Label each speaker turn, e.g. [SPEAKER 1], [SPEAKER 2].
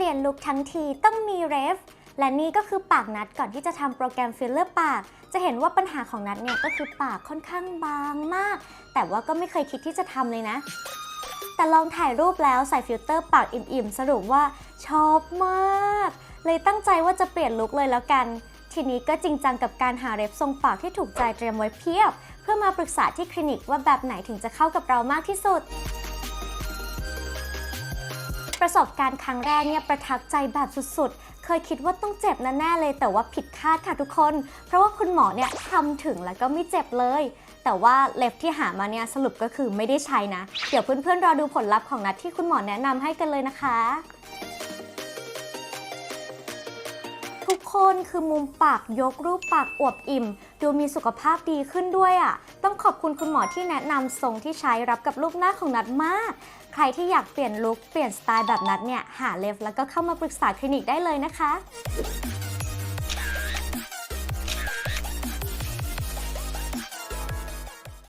[SPEAKER 1] ลี่ยนลุคทั้งทีต้องมีเรฟ และนี่ก็คือปากนัดก่อนที่จะทำโปรแกรมฟิลเลอร์ปาก จะเห็นว่าปัญหาของนัดเนี่ยก็คือปากค่อนข้างบางมาก แต่ว่าก็ไม่เคยคิดที่จะทำเลยนะ แต่ลองถ่ายรูปแล้วใส่ฟิลเตอร์ปากอิ่มๆ สรุปว่าชอบมาก เลยตั้งใจว่าจะเปลี่ยนลุคเลยแล้วกัน ทีนี้ก็จริงจังกับการหาเรฟทรงปากที่ถูกใจเตรียมไว้เพียบ เพื่อมาปรึกษาที่คลินิกว่าแบบไหนถึงจะเข้ากับเรามากที่สุด ประสบการณ์ครั้งแรกเนี่ยประทับใจแบบสุดๆ เคยคิดว่าต้องเจ็บแน่ๆเลย แต่ว่าผิดคาดค่ะทุกคน เพราะว่าคุณหมอเนี่ยทำถึงแล้วก็ไม่เจ็บเลย แต่ว่าเล็บที่หามาเนี่ยสรุปก็คือไม่ได้ใช้นะ เดี๋ยวเพื่อนๆรอดูผลลัพธ์ของนัดที่คุณหมอแนะนำให้กันเลยนะคะ ทุกคนคือมุมปากยกรูปปากอวบอิ่ม ดูมีสุขภาพดีขึ้นด้วยอะ ต้องขอบคุณคุณหมอที่แนะนำทรงที่ใช้รับกับรูปหน้าของนัดมาก ใครที่อยากเปลี่ยนลุคเปลี่ยนสไตล์แบบนัดเนี่ย หาเลฟแล้วก็เข้ามาปรึกษาคลินิกได้เลยนะคะ